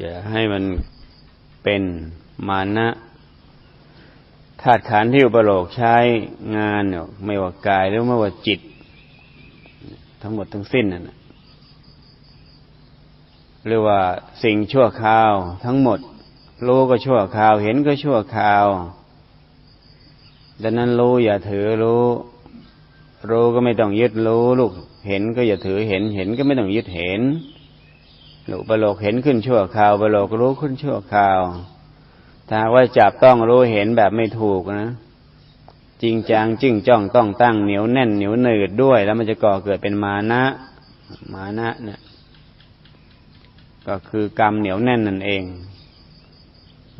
อย่าให้มันเป็นมานะธาตุขันธ์ที่อุปโลกใช้งานเนี่ยไม่ว่ากายหรือไม่ว่าจิต ทั้งหมดทั้งสิ้นนั่นนะหรือว่าสิ่งชั่วคราว ทั้งหมดรู้ก็ชั่วคราว เห็นก็ชั่วคราว ดังนั้นรู้อย่าถือรู้ รู้ก็ไม่ต้องยึดรู้ลูก เห็นก็อย่าถือเห็นเห็นก็ไม่ต้องยึดเห็น ลูกปโลกเห็นขึ้นชั่วคราวประโลกรู้ขึ้นชั่วคราว ถ้าว่าจับต้องรู้เห็นแบบไม่ถูกนะจริงจังจึงจ้องต้องตั้งเหนียวแน่นเหนียวหนืดด้วย แล้วมันจะก่อเกิดเป็นมานะมานะเนี่ยก็คือกรรมเหนียวแน่นนั่นเอง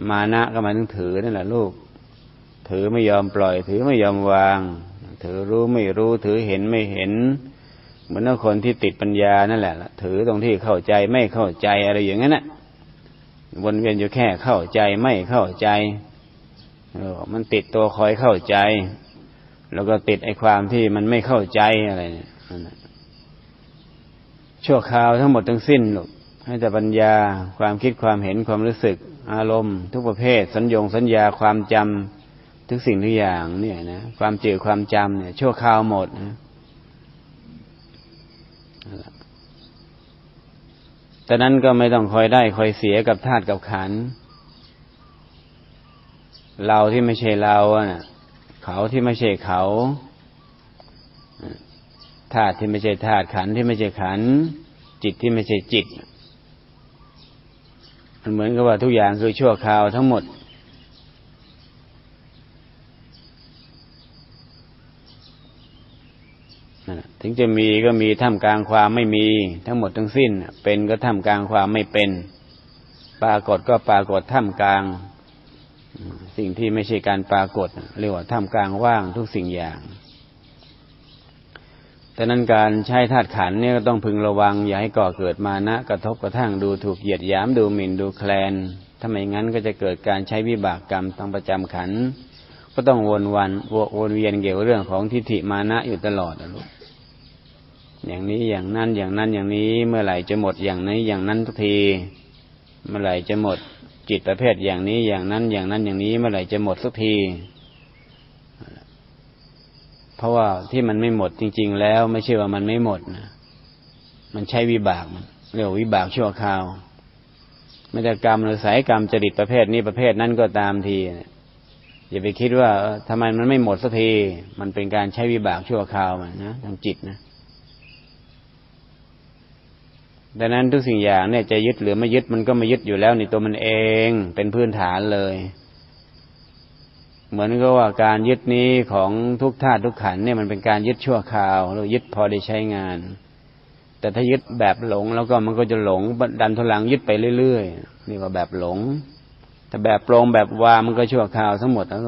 มานะก็มาถึงถือนั่นแหละลูก ถือไม่ยอมปล่อย ถือไม่ยอมวาง ถือรู้ไม่รู้ ถือเห็นไม่เห็น เหมือนคนที่ติดปัญญานั่นแหละถือตรงที่เข้าใจไม่เข้าใจอะไรอย่างนั้นนะวนเวียนอยู่แค่เข้าใจไม่เข้าใจเออมันติดตัวคอยเข้าใจ แล้วก็ติดไอ้ความที่มันไม่เข้าใจอะไรเนี่ยชั่วคราวทั้งหมดทั้งสิ้นลูกให้แต่ปัญญาความคิดความเห็นความรู้สึก อารมณ์ ทุกประเภท สัญญงสัญญาความจำทุกสิ่งทุกอย่างเนี่ยนะความจืดความจำเนี่ย ชั่วคราวหมดนะ แต่นั้นก็ไม่ต้องคอยได้คอยเสียกับธาตุกับขัน เราที่ไม่ใช่เราน่ะ เขาที่ไม่ใช่เขาธาตุที่ไม่ใช่ธาตุขันที่ไม่ใช่ขัน จิตที่ไม่ใช่จิต มันเหมือนกับว่าทุกอย่างคือชั่วคราวทั้งหมด ถึงจะมีก็มีท่ามกลางความไม่มี ทั้งหมดทั้งสิ้น เป็นก็ท่ามกลางความไม่เป็น ปรากฏก็ปรากฏท่ามกลาง สิ่งที่ไม่ใช่การปรากฏเรียกว่าท่ามกลางว่างทุกสิ่งอย่างแต่นั้นการใช้ธาตุขันเนี่ยก็ต้องพึงระวัง อย่าให้ก่อเกิดมานะกระทบกระทั่งดูถูกเหยียดหยามดูหมิ่นดูแคลนถ้าไม่งั้นก็จะเกิดการใช้วิบากกรรมทางประจำขัน ก็ต้องวนวันวนเวียนเกี่ยวเรื่องของทิฏฐิมานะอยู่ตลอดนะลูก อย่างนี้อย่างนั้นอย่างนั้นอย่างนี้ เมื่อไหร่จะหมดอย่างนี้อย่างนั้นทุกที เมื่อไหร่จะหมดจิตประเภทอย่างนี้อย่างนั้นอย่างนั้นอย่างนี้ เมื่อไหร่จะหมดสักที เพราะว่าที่มันไม่หมดจริง ๆ แล้วไม่ใช่ว่ามันไม่หมดนะมันใช้วิบากมันเรียกวิบากชั่วคราวไม่แต่กรรมหรือสายกรรมจริตประเภทนี้ประเภทนั้นก็ตามทีอย่าไปคิดว่าทำไมมันไม่หมดสักที มันเป็นการใช้วิบากชั่วคราวมันนะทางจิตนะ ดังนั้นทุกสิ่งอย่างเนี่ยจะยึดหรือไม่ยึดมันก็ไม่ยึดอยู่แล้วในตัวมันเองเป็นพื้นฐานเลย เหมือนกับว่าการยึดนี้ของทุกธาตุทุกขันเนี่ยมันเป็นการยึดชั่วคราวเรายึดพอได้ใช้งาน แต่ถ้ายึดแบบหลงแล้วก็มันก็จะหลงดันทุลังยึดไปเรื่อยๆนี่ว่าแบบหลง แต่แบบโปรงแบบวามันก็ชั่วคราวทั้งหมดแล้ว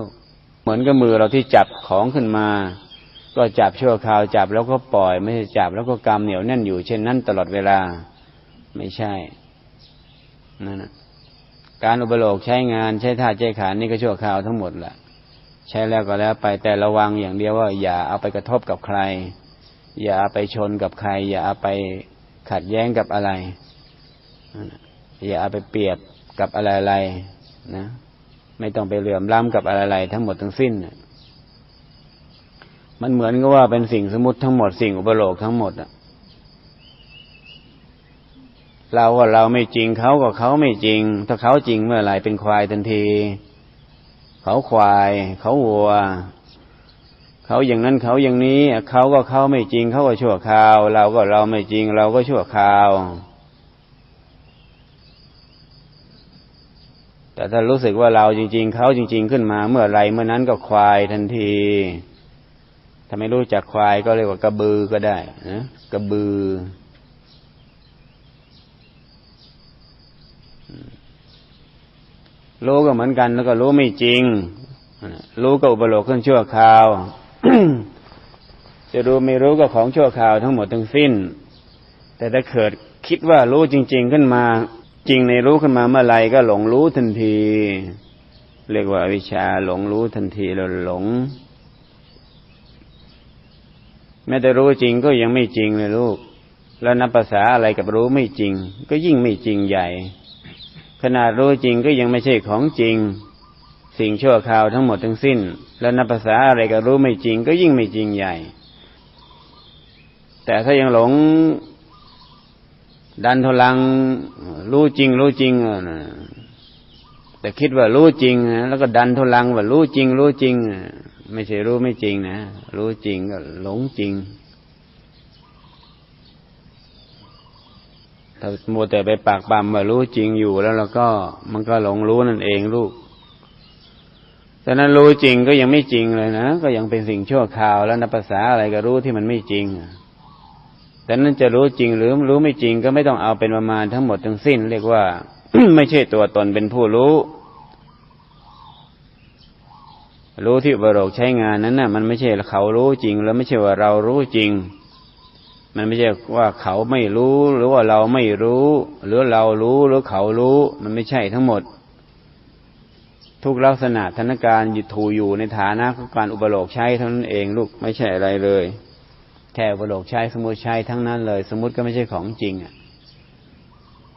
เหมือนกับมือเราที่จับของขึ้นมา ก็จับชั่วคราวจับแล้วก็ปล่อยไม่ใช่จับแล้วก็กำเหนียวแน่นอยู่เช่นนั้นตลอดเวลา ไม่ใช่นั่นนะการอุปโลกใช้งานใช้ท่าใช้ขานนี่ก็ชั่วคราวทั้งหมดแหละใช้แล้วก็แล้วไปแต่ระวังอย่างเดียวว่า อย่าเอาไปกระทบกับใคร อย่าไปชนกับใคร อย่าเอาไปขัดแย้งกับอะไร อย่าเอาไปเปรียบกับอะไรๆนะ ไม่ต้องไปเหลื่อมล้ำกับอะไรๆทั้งหมดทั้งสิ้นมันเหมือนกับว่าเป็นสิ่งสมมติทั้งหมดสิ่งอุปโลกทั้งหมดอะ เราว่าเราไม่จริงเขาก็เขาไม่จริง ถ้าเขาจริงเมื่อไหร่เป็นควายทันที เขาควาย เขาวัว เขาอย่างนั้นเขาอย่างนี้เขาก็เขาไม่จริง เขาก็ชั่วคราว เราก็เราไม่จริง เราก็ชั่วคราว แต่ถ้ารู้สึกว่าเราจริง ๆ เขาจริง ๆ ขึ้นมา เมื่อไรเมื่อนั้นก็ควายทันทีถ้าไม่รู้จักควายก็เรียกว่ากระบือก็ได้นะกระบือ รู้ก็เหมือนกัน แล้วก็รู้ไม่จริง รู้ก็อุปโลกขึ้นชั่วคราว จะรู้ไม่รู้ก็ของชั่วคราวทั้งหมดทั้งสิ้น แต่ถ้าเกิดคิดว่ารู้จริง ๆ ขึ้นมา จริงในรู้ขึ้นมาเมื่อไรก็หลงรู้ทันที เรียกว่าวิชาหลงรู้ทันทีเราหลง แม้แต่รู้จริงก็ยังไม่จริงเลยลูก แล้วนับภาษาอะไรกับรู้ไม่จริง ก็ยิ่งไม่จริงใหญ่ ขนาดรู้จริงก็ยังไม่ใช่ของจริง สิ่งชั่วคราวทั้งหมดทั้งสิ้น แล้วนับภาษาอะไรก็รู้ไม่จริงก็ยิ่งไม่จริงใหญ่ แต่ถ้ายังหลงดันทุลังรู้จริง รู้จริงแต่คิดว่ารู้จริงแล้วก็ดันทุลังว่ารู้จริง รู้จริง ไม่ใช่รู้ไม่จริงนะ รู้จริงก็หลงจริง ถ้ามัวแต่ไปปากปั๊มว่ารู้จริงอยู่แล้วเราก็มันก็หลงรู้นั่นเองลูกแต่นั้นรู้จริงก็ยังไม่จริงเลยนะก็ยังเป็นสิ่งชั่วคราวแล้วนับภาษาอะไรก็รู้ที่มันไม่จริงแต่นั้นจะรู้จริงหรือรู้ไม่จริงก็ไม่ต้องเอาเป็นประมาณทั้งหมดทั้งสิ้น เรียกว่า ไม่ใช่ตัวตนเป็นผู้รู้ รู้ที่บรกใช้งานนั้นน่ะ มันไม่ใช่เขารู้จริง แล้วไม่ใช่ว่าเรารู้จริง มันไม่ใช่ว่าเขาไม่รู้ หรือว่าเราไม่รู้ หรือเรารู้หรือเขารู้ มันไม่ใช่ทั้งหมด ทุกลักษณะธนการยู่ถูอยู่ในฐานะของการอุปโลกใช้เท่านั้นเองลูกไม่ใช่อะไรเลยแค่อุปโลกใช้สมมติใช้ทั้งนั้นเลย สมมติก็ไม่ใช่ของจริงอะ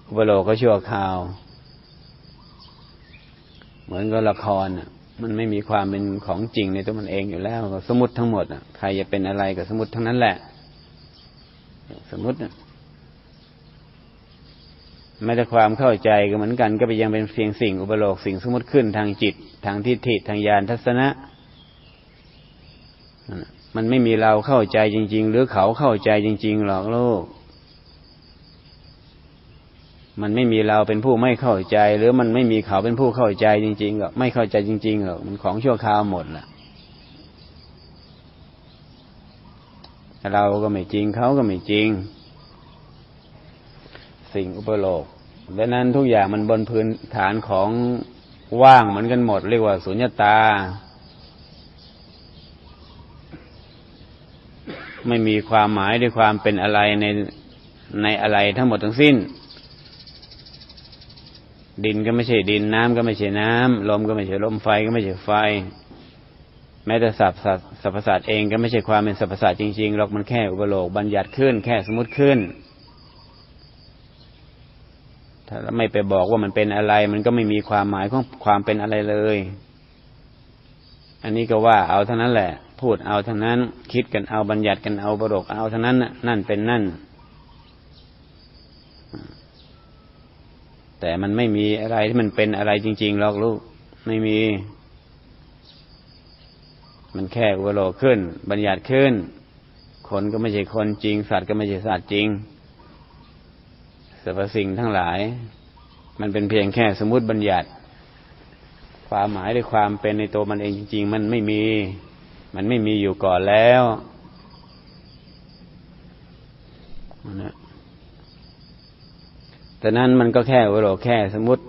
อุปโลกก็ชั่วคราว เหมือนกับละครอะมันไม่มีความเป็นของจริงในตัวมันเองอยู่แล้วสมมติทั้งหมดอะใครจะเป็นอะไรกับสมมติทั้งนั้นแหละ สมมตินะไม่ได้ความเข้าใจก็เหมือนกัน ก็ไปยังเป็นเพียงสิ่งอุปโลกสิ่งสมมติขึ้นทางจิต ทางทิฏฐิทางญาณทัศนะ มันไม่มีเราเข้าใจจริง ๆ หรือเขาเข้าใจจริง ๆ หรอกโลก มันไม่มีเราเป็นผู้ไม่เข้าใจ หรือมันไม่มีเขาเป็นผู้เข้าใจจริงๆหรอกไม่เข้าใจจริงๆหรอกมันของชั่วคราวหมดแหละ เราก็ไม่จริงเขาก็ไม่จริง สิ่งอุปโลกดังนั้นทุกอย่างมันบนพื้นฐานของว่างเหมือนกันหมด เรียกว่าสุญญตา ไม่มีความหมายด้วยความเป็นอะไรในในอะไรทั้งหมดทั้งสิ้น ดินก็ไม่ใช่ดินน้ำก็ไม่ใช่น้ำลมก็ไม่ใช่ลมไฟก็ไม่ใช่ไฟ แม้แต่สัพสัพพสัตเองก็ไม่ใช่ความเป็นสัพพสัตว์จริงๆหรอกมันแค่อุปโลกบัญญัติขึ้น แค่สมมติขึ้น ถ้าไม่ไปบอกว่ามันเป็นอะไร มันก็ไม่มีความหมายของความเป็นอะไรเลย อันนี้ก็ว่าเอาเท่านั้นแหละ พูดเอาเท่านั้น คิดกันเอาบัญญัติกันเอาบรกเอาเท่านั้นนั่นเป็นนั่น แต่มันไม่มีอะไรที่มันเป็นอะไรจริงๆหรอกลูกไม่มี มันแค่อุโลกขึ้น บัญญัติขึ้น คนก็ไม่ใช่คนจริง สัตว์ก็ไม่ใช่สัตว์จริงสรรพสิ่งทั้งหลาย มันเป็นเพียงแค่สมมติบัญญัติ ความหมายด้วยความเป็นในตัวมันเองจริง ๆ มันไม่มี มันไม่มีอยู่ก่อนแล้วนะแต่นั้นมันก็แค่อุโลแค่สมมติ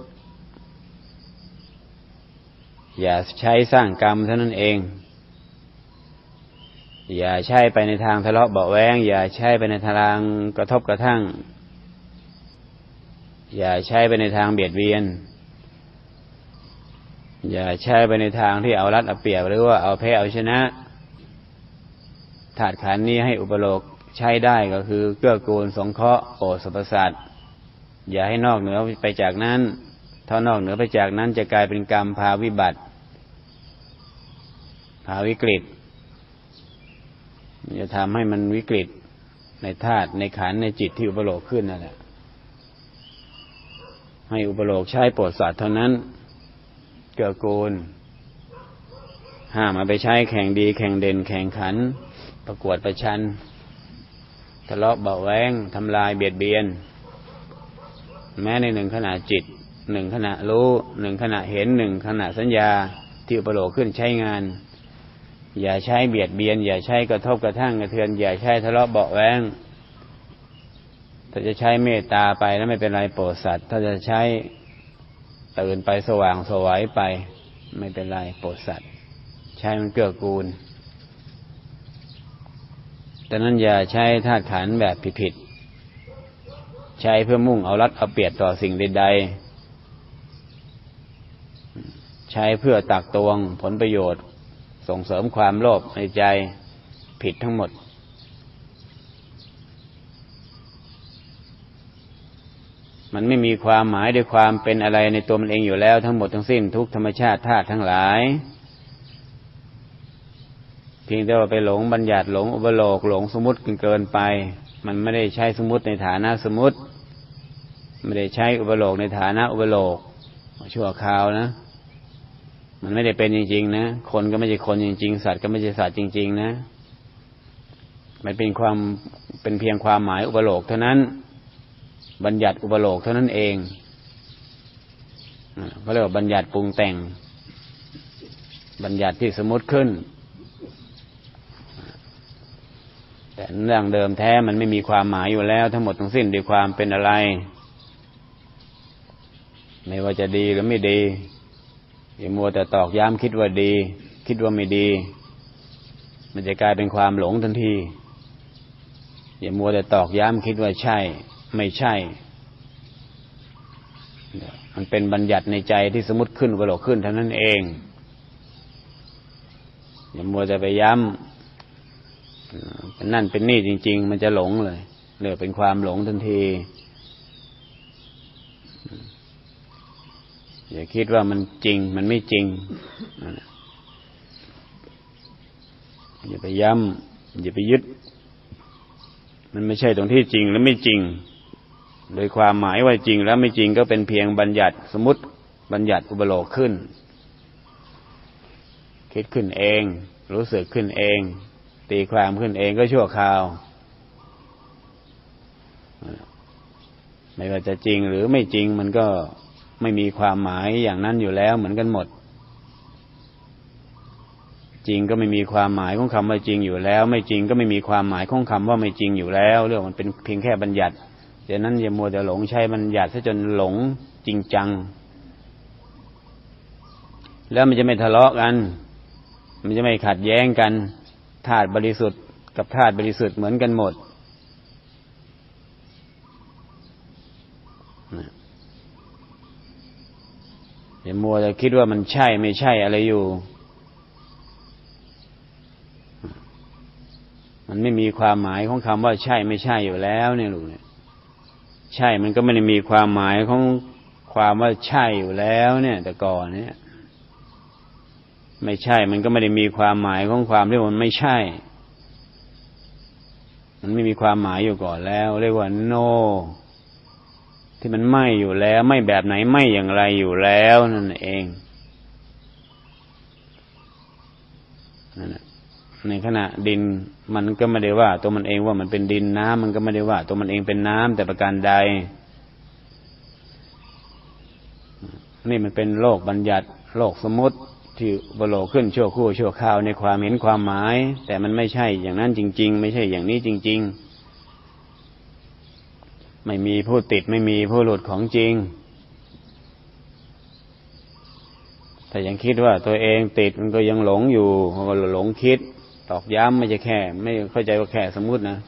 อย่าใช้สร้างกรรมเท่านั้นเอง อย่าใช่ไปในทางทะเลาะเบาแวงอย่าใช่ไปในทางกระทบกระทั่ง อย่าใช่ไปในทางเบียดเบียน อย่าใช่ไปในทางที่เอารัดเอาเปรียบหรือว่าเอาแพ้เอาชนะถาดขันนี้ให้อุปโลกใช้ได้ก็คือเกื้อกูลสงเคราะห์โอสรรพสัตอย่าให้นอกเหนือไปจากนั้นถ้านอกเหนือไปจากนั้นจะกลายเป็นกรรมพาวิบัติ พาวิกฤต จะทำให้มันวิกฤตในธาตุในขันในจิตที่อุปโลกขึ้นนั่นแหละให้อุปโลกใช้โปรดสัตว์เท่านั้น เกื้อกูล ห้ามมาไปใช้แข่งดี แข่งเด่น แข่งขัน ประกวดประชัน ทะเลาะเบาแวงทำลายเบียดเบียน แม้ในหนึ่งขณะจิตหนึ่งขณะรู้หนึ่งขณะเห็นหนึ่งขณะสัญญาที่อุปโลกขึ้นใช้งาน อย่าใช้เบียดเบียน อย่าใช้กระทบกระทั่งกระเทือน อย่าใช้ทะเลาะเบาแวงถ้าจะใช้เมตตาไปแล้วไม่เป็นไรโปรดสัตว์ ถ้าจะใช้ตื่นไปสว่างสวัยไป ไม่เป็นไรโปรดสัตว์ ใช้มันเกื้อกูลแต่นั้นอย่าใช้ธาตุขันแบบผิดๆใช้เพื่อมุ่งเอารัดเอาเปรียบต่อสิ่งใดๆใช้เพื่อตักตวงผลประโยชน์ ส่งเสริมความโลภในใจผิดทั้งหมด มันไม่มีความหมายด้วยความเป็นอะไรในตัวมันเองอยู่แล้ว ทั้งหมดทั้งสิ้นทุกธรรมชาติธาตุทั้งหลาย เพียงแต่ว่าไปหลงบัญญัติหลงอุปโลกหลงสมมติเกินไป มันไม่ได้ใช้สมมติในฐานะสมมติ ไม่ได้ใช้อุปโลกในฐานะอุปโลกชั่วคราวนะ มันไม่ได้เป็นจริง ๆ นะ คนก็ไม่ใช่คนจริง ๆ สัตว์ก็ไม่ใช่สัตว์จริง ๆ นะ มันเป็นความเป็นเพียงความหมายอุปโลกเท่านั้น บัญญัติอุปโลกเท่านั้นเองเขาเรียกว่าบัญญัติปรุงแต่ง บัญญัติที่สมมติขึ้น แต่เรื่องเดิมแท้มันไม่มีความหมายอยู่แล้ว ทั้งหมดทั้งสิ้นด้วยความเป็นอะไร ไม่ว่าจะดีหรือไม่ดี อย่ามัวแต่ตอกย้ำคิดว่าดี คิดว่าไม่ดี มันจะกลายเป็นความหลงทันที อย่ามัวแต่ตอกย้ำคิดว่าใช่ ไม่ใช่ มันเป็นบัญญัติในใจที่สมมติขึ้นกระโหลกขึ้นเท่านั้นเอง อย่ามัวแต่ไปย้ำเป็นนั่นเป็นนี่จริง ๆ มันจะหลงเลยเรียกเป็นความหลงทันที อย่าคิดว่ามันจริงมันไม่จริงอย่าไปย้ำอย่าไปยึด มันไม่ใช่ตรงที่จริงและไม่จริง โดยความหมายว่าจริงแล้วไม่จริงก็เป็นเพียงบัญญัติสมมติบัญญัติอุปโลกขึ้น คิดขึ้นเอง รู้สึกขึ้นเอง ตีความขึ้นเองก็ชั่วคราว ไม่ว่าจะจริงหรือไม่จริงมันก็ ไม่มีความหมายอย่างนั้นอยู่แล้วเหมือนกันหมด จริงก็ไม่มีความหมายของคำว่าจริงอยู่แล้ว ไม่จริงก็ไม่มีความหมายของคำว่าไม่จริงอยู่แล้ว เรื่องมันเป็นเพียงแค่บัญญัติดังนั้นอย่ามัวแต่หลงใช้บัญญัติซะจนหลงจริงจัง แล้วมันจะไม่ทะเลาะกัน มันจะไม่ขัดแย้งกันธาตุบริสุทธิ์กับธาตุบริสุทธิ์เหมือนกันหมด อย่ามัวแต่คิดว่ามันใช่ไม่ใช่อะไรอยู่ มันไม่มีความหมายของคำว่าใช่ไม่ใช่อยู่แล้วเนี่ยลูกเนี่ย ใช่มันก็ไม่ได้มีความหมายของความว่าใช่อยู่แล้ว เนี่ย แต่ก่อนเนี่ย ไม่ใช่ มันก็ไม่ได้มีความหมายของความที่มันไม่ใช่ มันไม่มีความหมายอยู่ก่อนแล้ว เรียกว่าโน ที่มันไม่อยู่แล้วไม่แบบไหนไม่อย่างไรอยู่แล้วนั่นเองนั่นแหละในขณะดินมันก็ไม่ได้ว่า ตัวมันเองว่ามันเป็นดินน้ำมันก็ไม่ได้ว่า ตัวมันเองเป็นน้ำแต่ประการใด นี่มันเป็นโลกบัญญัติ โลกสมมติที่บโลขึ้นชั่วคู่ชั่วคราวในความเห็นความหมาย แต่มันไม่ใช่อย่างนั้นจริง ๆ ไม่ใช่อย่างนี้จริง ๆ ไม่มีผู้ติดไม่มีผู้หลุดของจริง แต่ยังคิดว่าตัวเองติดมันก็ยังหลงอยู่ก็หลงคิด ตอกย้ำไม่ใช่แค่ ไม่เข้าใจว่าแค่สมมุตินะ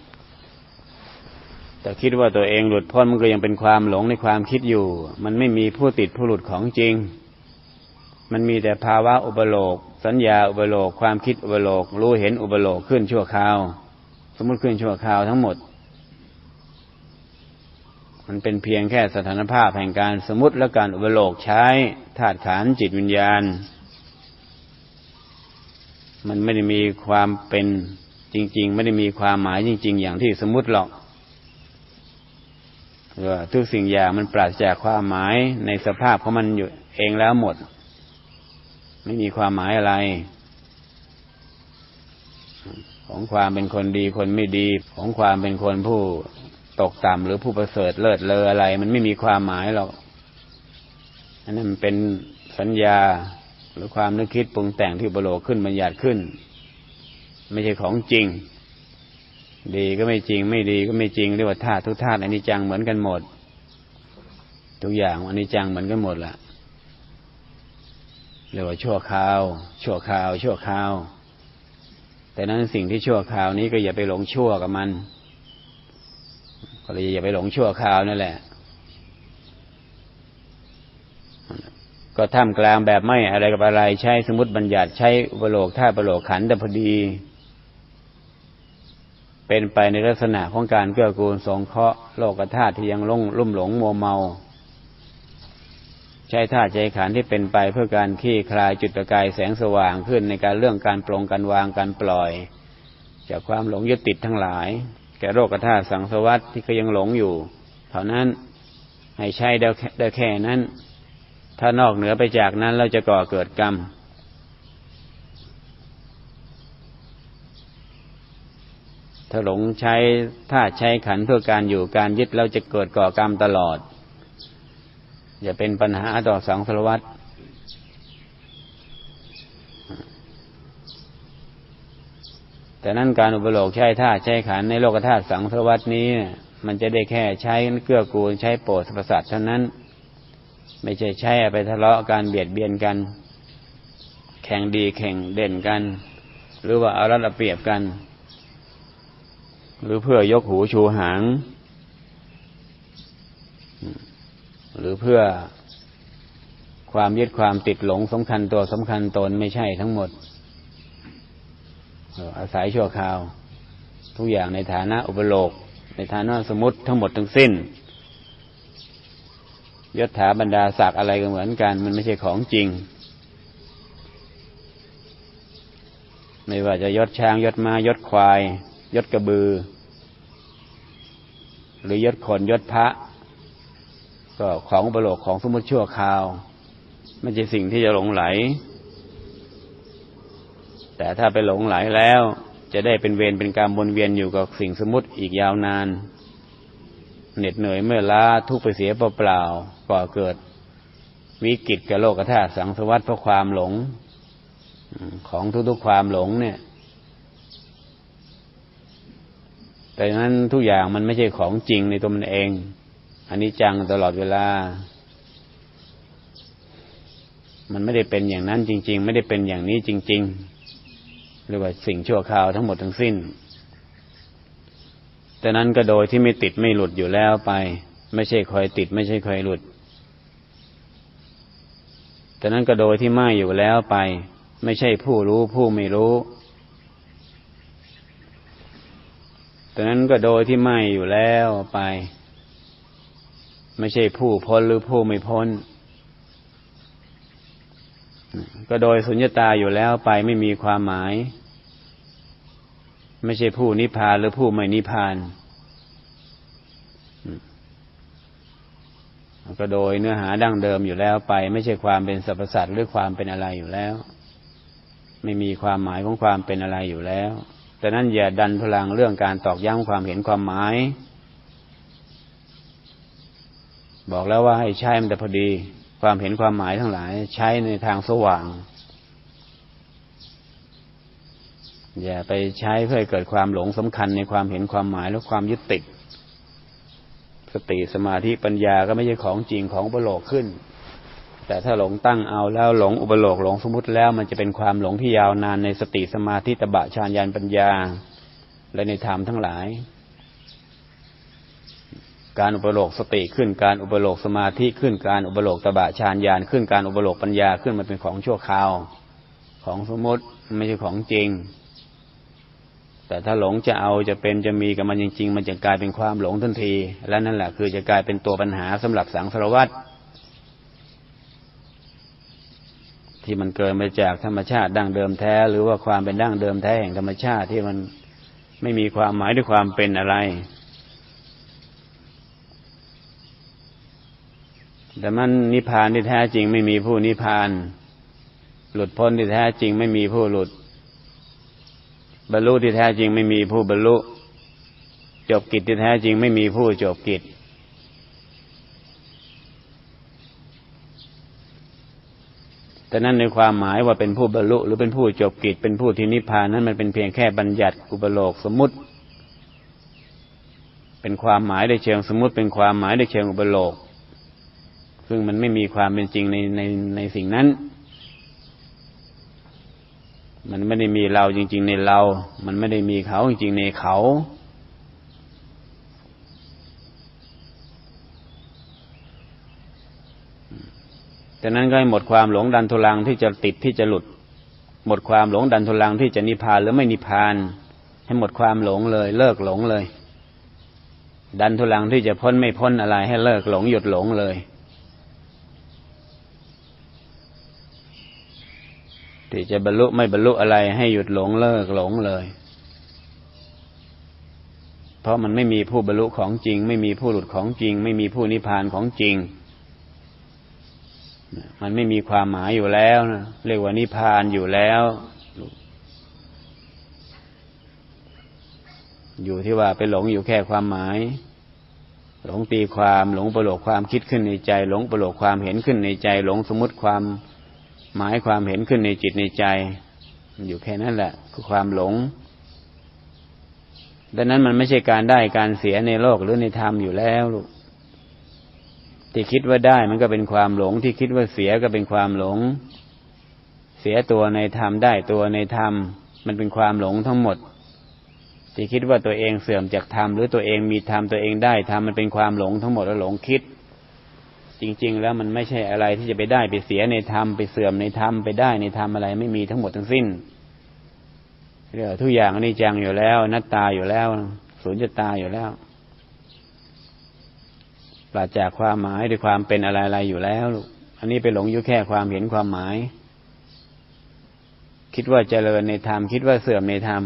แต่คิดว่าตัวเองหลุดพ้นมันก็ยังเป็นความหลงในความคิดอยู่ มันไม่มีผู้ติดผู้หลุดของจริง มันมีแต่ภาวะอุปโลก สัญญาอุปโลก ความคิดอุปโลก รู้เห็นอุปโลกขึ้นชั่วคราว สมมติขึ้นชั่วคราวทั้งหมด มันเป็นเพียงแค่สถานภาพแห่งการสมมติและการอุปโลกใช้ธาตุขันจิตวิญญาณ มันไม่ได้มีความเป็นจริง ๆ ไม่ได้มีความหมายจริง ๆ อย่างที่สมมติหรอกทุกสิ่งอย่างมันปราศจากความหมายในสภาพของมันอยู่เองแล้วหมด ไม่มีความหมายอะไร ของความเป็นคนดีคนไม่ดี ของความเป็นคนผู้ ตกต่ำหรือผู้ประเสริฐเลิศเลออะไร มันไม่มีความหมายหรอกอันนั้นมันเป็นสัญญาหรือความนึกคิดปรุงแต่งที่บโลขึ้นบัญญัติขึ้น ไม่ใช่ของจริง ดีก็ไม่จริง ไม่ดีก็ไม่จริงเรียกว่าธาตุทุกธาตุอนิจจังเหมือนกันหมด ทุกอย่างอันิจจังเหมือนกันหมดละเรียกว่าชั่วคราว ชั่วคราว ชั่วคราว แต่นั้นสิ่งที่ชั่วคราวนี้ก็อย่าไปหลงชั่วกับมัน ก็เลยอย่าไปหลงชั่วคราวนั่นแหละ ก็ท่ามกลางแบบไม่อะไรกับอะไร ใช้สมมติบัญญัติใช้อุปโลกท่าประโลกขันแต่พอดี เป็นไปในลักษณะของการเกื้อกูลสงเคราะห์โลกธาตุที่ยังลุ่มลุ่มหลงมัวเมา ใช้ธาตุใจขันที่เป็นไปเพื่อการขี้คลายจุดประกายแสงสว่างขึ้นในการเรื่องการปรงการวางการปล่อย จากความหลงยึดติดทั้งหลาย ก่โรคธาตุสังสวัตที่เขายังหลงอยู่ เท่านั้นให้ใช้ได้แค่นั้น ถ้านอกเหนือไปจากนั้นเราจะก่อเกิดกรรม ถ้าหลงใช้ธาตุใช้ขันเพื่อการอยู่การยึดเราจะเกิดก่อกรรมตลอด อย่าเป็นปัญหาต่อสังสารวัตร แต่นั้นการอุปโลกใช้ธาตุใช้ขันในโลกธาตุสังสารวัตนี้ มันจะได้แค่ใช้เกื้อกูลใช้โปรดสรรพสัตว์เท่านั้น ไม่ใช่ใช้ไปทะเลาะการเบียดเบียนกัน แข่งดีแข่งเด่นกัน หรือว่าเอารัดเอาเปรียบกัน หรือเพื่อยกหูชูหาง หรือเพื่อความยึดความติดหลงสำคัญตัวสำคัญตนไม่ใช่ทั้งหมด อาศัยชั่วคราว ทุกอย่างในฐานะอุปโลก ในฐานะสมมติทั้งหมดทั้งสิ้นยศถาบรรดาศักดิ์อะไรก็เหมือนกัน มันไม่ใช่ของจริง ไม่ว่าจะยศช้างยศมา้ายศควาย ยศกระบือ หรือยศคนยศพระ ก็ของอุปโลกของสมมติชั่วคราว ไม่ใช่สิ่งที่จะหลงไหล แต่ถ้าไปหลงไหลแล้ว จะได้เป็นเวรเป็นการมวนเวียนอยู่กับสิ่งสมมติอีกยาวนาน เหน็ดเหนื่อยเมื่อล้าทุกไปเสียเปล่าๆก่อเกิด วิกฤตกับโลกธาตุสังสวัตเพราะความหลง ของทุกๆความหลงเนี่ย แต่นั้นทุกอย่างมันไม่ใช่ของจริงในตัวมันเอง อันนี้จังตลอดเวลามันไม่ได้เป็นอย่างนั้นจริง ๆ ไม่ได้เป็นอย่างนี้จริง ๆ เรียกว่าสิ่งชั่วคราวทั้งหมดทั้งสิ้น แต่นั้นก็โดยที่ไม่ติดไม่หลุดอยู่แล้วไป ไม่ใช่คอยติด ไม่ใช่คอยหลุด แต่นั้นก็โดยที่ไม่อยู่แล้วไป ไม่ใช่ผู้รู้ผู้ไม่รู้ แต่นั้นก็โดยที่ไม่อยู่แล้วไป ไม่ใช่ผู้พ้นหรือผู้ไม่พ้น ก็โดยสุญญตาอยู่แล้วไปไม่มีความหมาย ไม่ใช่ผู้นิพพานหรือผู้ไม่นิพพาน ก็โดยเนื้อหาดั้งเดิมอยู่แล้วไป ไม่ใช่ความเป็นสรรพสัตว์หรือความเป็นอะไรอยู่แล้ว ไม่มีความหมายของความเป็นอะไรอยู่แล้วแต่นั้นอย่าดันพลังเรื่องการตอกย้ำความเห็นความหมาย บอกแล้วว่าให้ใช้มันแต่พอดี ความเห็นความหมายทั้งหลาย ใช้ในทางสว่าง อย่าไปใช้เพื่อเกิดความหลงสำคัญในความเห็นความหมายและความยึดติด สติสมาธิปัญญาก็ไม่ใช่ของจริงของอุปโลกขึ้น แต่ถ้าหลงตั้งเอาแล้วหลงอุปโลกหลงสมมติแล้ว มันจะเป็นความหลงที่ยาวนานในสติสมาธิตบะฌานญาณปัญญา และในธรรมทั้งหลาย การอุปโลกสติขึ้นการอุปโลกสมาธิขึ้นการอุปโลกตบะฌานญาณขึ้นการอุปโลกปัญญาขึ้นมันเป็นของชั่วคราว ของสมมติไม่ใช่ของจริง แต่ถ้าหลงจะเอาจะเป็นจะมีกับมันจริง ๆ มันจะกลายเป็นความหลงทันที และนั่นแหละคือจะกลายเป็นตัวปัญหาสำหรับสังสารวัตรที่มันเกิดมาจากธรรมชาติดั้งเดิมแท้ หรือว่าความเป็นดั้งเดิมแท้แห่งธรรมชาติที่มันไม่มีความหมายด้วยความเป็นอะไร แต่มันนิพพานที่แท้จริงไม่มีผู้นิพพาน หลุดพ้นที่แท้จริงไม่มีผู้หลุด บรรลุที่แท้จริงไม่มีผู้บรรลุ จบกิจที่แท้จริงไม่มีผู้จบกิจแต่นั้นในความหมายว่าเป็นผู้บรรลุ หรือเป็นผู้จบกิจเป็นผู้ที่นิพพานนั้นมันเป็นเพียงแค่บัญญัติอุปโลกสมมติ เป็นความหมายในเชิงสมมติ เป็นความหมายในเชิงอุปโลก ซึ่งมันไม่มีความเป็นจริงในในในสิ่งนั้น มันไม่ได้มีเราจริง ๆ ในเรา มันไม่ได้มีเขาจริง ๆ ในเขา แต่นั้นก็ให้หมดความหลงดันทุลังที่จะติดที่จะหลุด หมดความหลงดันทุลังที่จะนิพพานหรือไม่นิพพาน ให้หมดความหลงเลย เลิกหลงเลย ดันทุลังที่จะพ้นไม่พ้นอะไร ให้เลิกหลงหยุดหลงเลย ที่จะบรรลุไม่บรรลุอะไรให้หยุดหลงเลิกหลงเลย เพราะมันไม่มีผู้บรรลุของจริง ไม่มีผู้หลุดของจริง ไม่มีผู้นิพพานของจริง มันไม่มีความหมายอยู่แล้วนะเรียกว่านิพพานอยู่แล้วอยู่ที่ว่าไปหลงอยู่แค่ความหมาย หลงตีความหลงประโลกความคิดขึ้นในใจ หลงประโลกความเห็นขึ้นในใจ หลงสมมติความ หมายความเห็นขึ้นในจิตในใจ อยู่แค่นั้นแหละ คือความหลง ดังนั้นมันไม่ใช่การได้การเสียในโลกหรือในธรรมอยู่แล้วลูกที่คิดว่าได้มันก็เป็นความหลง ที่คิดว่าเสียก็เป็นความหลง เสียตัวในธรรมได้ตัวในธรรม มันเป็นความหลงทั้งหมด ที่คิดว่าตัวเองเสื่อมจากธรรมหรือตัวเองมีธรรมตัวเองได้ธรรมมันเป็นความหลงทั้งหมดแล้วหลงคิด จริง ๆ แล้วมันไม่ใช่อะไรที่จะไปได้ไปเสียในธรรมไปเสื่อมในธรรมไปได้ในธรรมอะไรไม่มีทั้งหมดทั้งสิ้นเรื่องทุกอย่างนี่จังอยู่แล้วนัตตาอยู่แล้วสูญจะตาอยู่แล้วปราศจากความหมายด้วยความเป็นอะไรๆอยู่แล้วลูกอันนี้ไปหลงอยู่แค่ความเห็นความหมาย คิดว่าเจริญในธรรมคิดว่าเสื่อมในธรรม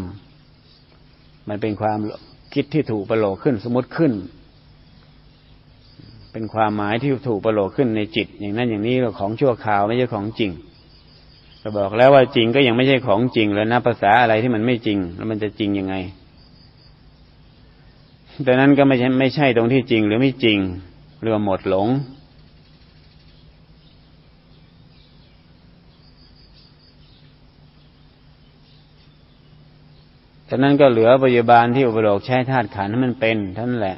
มันเป็นความคิดที่ถูกประโลกขึ้นสมมติขึ้น เป็นความหมายที่ถูกประโลกขึ้นในจิต อย่างนั้นอย่างนี้เราของชั่วคราวไม่ใช่ของจริงก็บอกแล้วว่าจริงก็ยังไม่ใช่ของจริงแล้วนะภาษาอะไรที่มันไม่จริง แล้วมันจะจริงยังไงดังนั้นก็ไม่ใช่ไม่ใช่ตรงที่จริงหรือไม่จริงเรือหมดหลง ฉะนั้นก็เหลือปัจจุบันที่อุปโลกใช้ธาตุขันให้มันเป็นท่านแหละ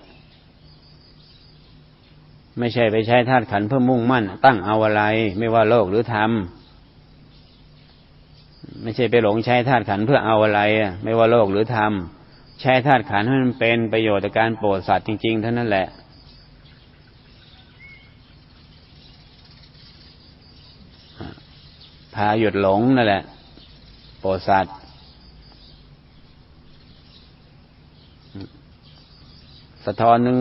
ไม่ใช่ไปใช้ธาตุขันเพื่อมุ่งมั่น ตั้งเอาอะไร ไม่ว่าโลกหรือธรรมไม่ใช่ไปหลงใช้ธาตุขันเพื่อเอาอะไรไม่ว่าโลกหรือธรรมใช้ธาตุขันให้มันเป็นประโยชน์ต่อการโปรดสัตว์จริงๆเท่านั้นแหละพาหยุดหลงนั่นแหละ โปรดสัตว์ สะท้อนนึง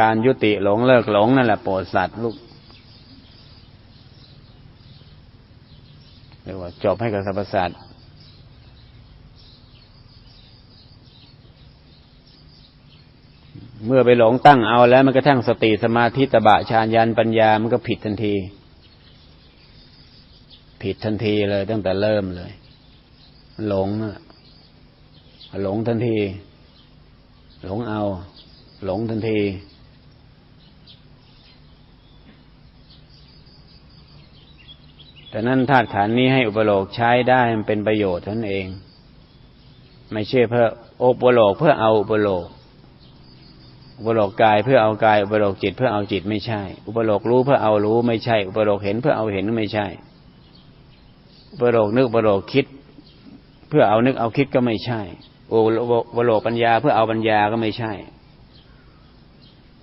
การยุติหลงเลิกหลงนั่นแหละโปรดสัตว์ลูกเรียกว่าจบให้กับสรรพสัตว์เมื่อไปหลงตั้งเอาแล้วมันกระทั่งสติสมาธิตบะฌานยันปัญญา มันก็ผิดทันที ผิดทันทีเลยตั้งแต่เริ่มเลย หลงอะหลงทันที หลงเอา หลงทันที แต่นั้นธาตุขันนี้ให้อุปโลกใช้ได้มันเป็นประโยชน์ท่านเอง ไม่ใช่เพื่ออุปโลกเพื่อเอาอุปโลก อุปโลกกายเพื่อเอากาย อุปโลกจิตเพื่อเอาจิตไม่ใช่ อุปโลกรู้เพื่อเอารู้ไม่ใช่ อุปโลกเห็นเพื่อเอาเห็นไม่ใช่ อุปโลกนึกอุปโลกคิด เพื่อเอานึกเอาคิดก็ไม่ใช่โอปโลกปัญญาเพื่อเอาปัญญาก็ไม่ใช่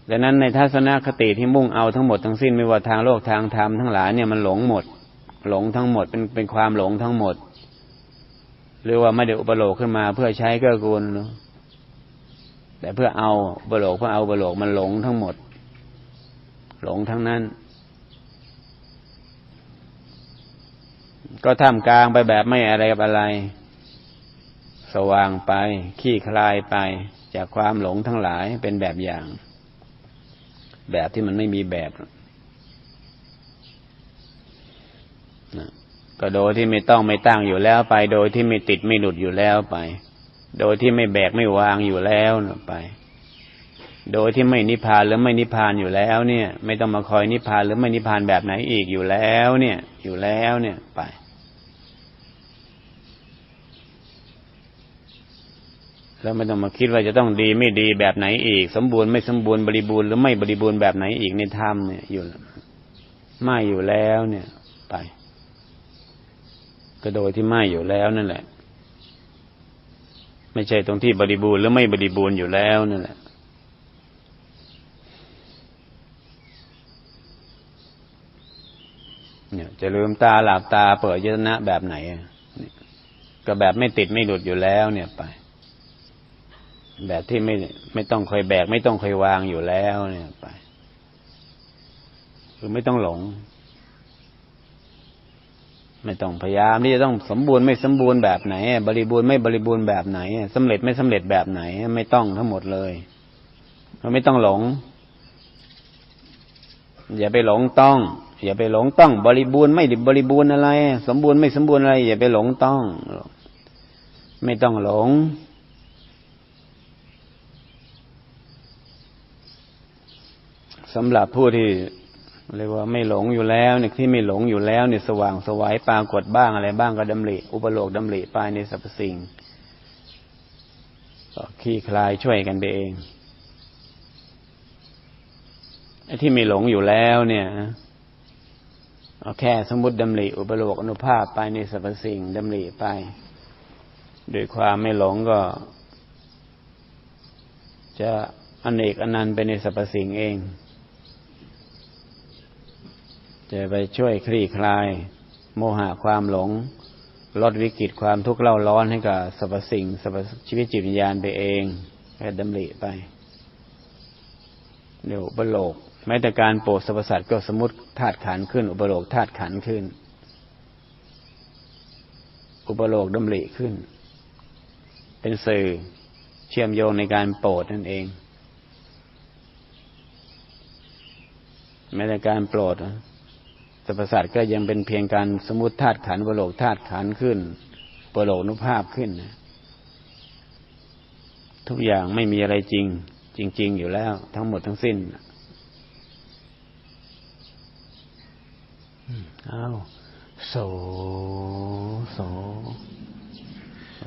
ดังนั้นในทัศนคติที่มุ่งเอาทั้งหมดทั้งสิ้นไม่ว่าทางโลกทางธรรมทั้งหลายเนี่ยมันหลงหมด หลงทั้งหมดเป็นเป็นความหลงทั้งหมด หรือว่าไม่ได้อุปโลกขึ้นมาเพื่อใช้เกื้อกูลแต่เพื่อเอาอุปโลกเพื่อเอาอุปโลกมันหลงทั้งหมด หลงทั้งนั้น ก็ท่ามกลางไปแบบไม่อะไรกับอะไร สว่างไปขี้คลายไป จากความหลงทั้งหลายเป็นแบบอย่าง แบบที่มันไม่มีแบบนะก็โดยที่ไม่ต้องไม่ตั้งอยู่แล้วไป โดยที่ไม่ติดไม่หลุดอยู่แล้วไป โดยที่ไม่แบกไม่วางอยู่แล้วไป โดยที่ไม่นิพพานหรือไม่นิพพานอยู่แล้วเนี่ย ไม่ต้องมาคอยนิพพานหรือไม่นิพพานแบบไหนอีกอยู่แล้ว เนี่ย อยู่แล้วเนี่ยไป แล้วไม่ต้องมาคิดว่าจะต้องดีไม่ดีแบบไหนอีก สมบูรณ์ไม่สมบูรณ์บริบูรณ์หรือไม่บริบูรณ์แบบไหนอีกในธรรมเนี่ยอยู่ไม่อยู่แล้วเนี่ย ไป ก็โดยที่ไม่อยู่แล้วนั่นแหละ ไม่ใช่ตรงที่บริบูรณ์หรือไม่บริบูรณ์อยู่แล้วนั่นแหละเนี่ยจะลืมตาหลับตาเปิดยตนะแบบไหนก็แบบไม่ติดไม่หลุดอยู่แล้วเนี่ยไป แบบที่ไม่ไม่ต้องคอยแบก ไม่ต้องคอยวางอยู่แล้วเนี่ยไป คือไม่ต้องหลง ไม่ต้องพยายามที่จะต้องสมบูรณ์ไม่สมบูรณ์แบบไหน บริบูรณ์ไม่บริบูรณ์แบบไหนสำเร็จไม่สำเร็จแบบไหน ไม่ต้องทั้งหมดเลยเราไม่ต้องหลง อย่าไปหลงต้อง อย่าไปหลงต้อง บริบูรณ์ไม่บริบูรณ์อะไร สมบูรณ์ไม่สมบูรณ์อะไร อย่าไปหลงต้อง ไม่ต้องหลง สำหรับผู้ที่เรียกว่าไม่หลงอยู่แล้วเนี่ยที่ไม่หลงอยู่แล้วเนี่ยสว่างสวายปรากฏบ้างอะไรบ้างก็ดำริอุปโลกดำริไปในสรรพสิ่งก็ขี้คลายช่วยกันไปเองไอ้ที่ไม่หลงอยู่แล้วเนี่ยเอาแค่สมมติดำริอุปโลกอนุภาพไปในสรรพสิ่งดำริไปโดยความไม่หลงก็ จะอเนกอนันต์ไปในสรรพสิ่งเอง จะไปช่วยคลี่คลาย โมหะความหลง ลดวิกฤตความทุกข์เล่าร้อนให้กับสรรพสิ่งสรรพชีวิตจิตวิญญาณไปเองแค่ดำริไปเดี๋ยวอุปโลกแม้แต่การโปรดสรรพสัตว์ก็สมมติธาตุขันขึ้น อุปโลกธาตุขันขึ้น อุปโลกดำริขึ้น เป็นสื่อเชื่อมโยงในการโปรดนั่นเองแม้แต่การโปรด สรรพสัตว์ก็ยังเป็นเพียงการสมมติธาตุขันอุปโลกธาตุขันขึ้นอุปโลกนุภาพขึ้นนะทุกอย่างไม่มีอะไรจริง จริง ๆ อยู่แล้ว ทั้งหมดทั้งสิ้นเอาโสโสโส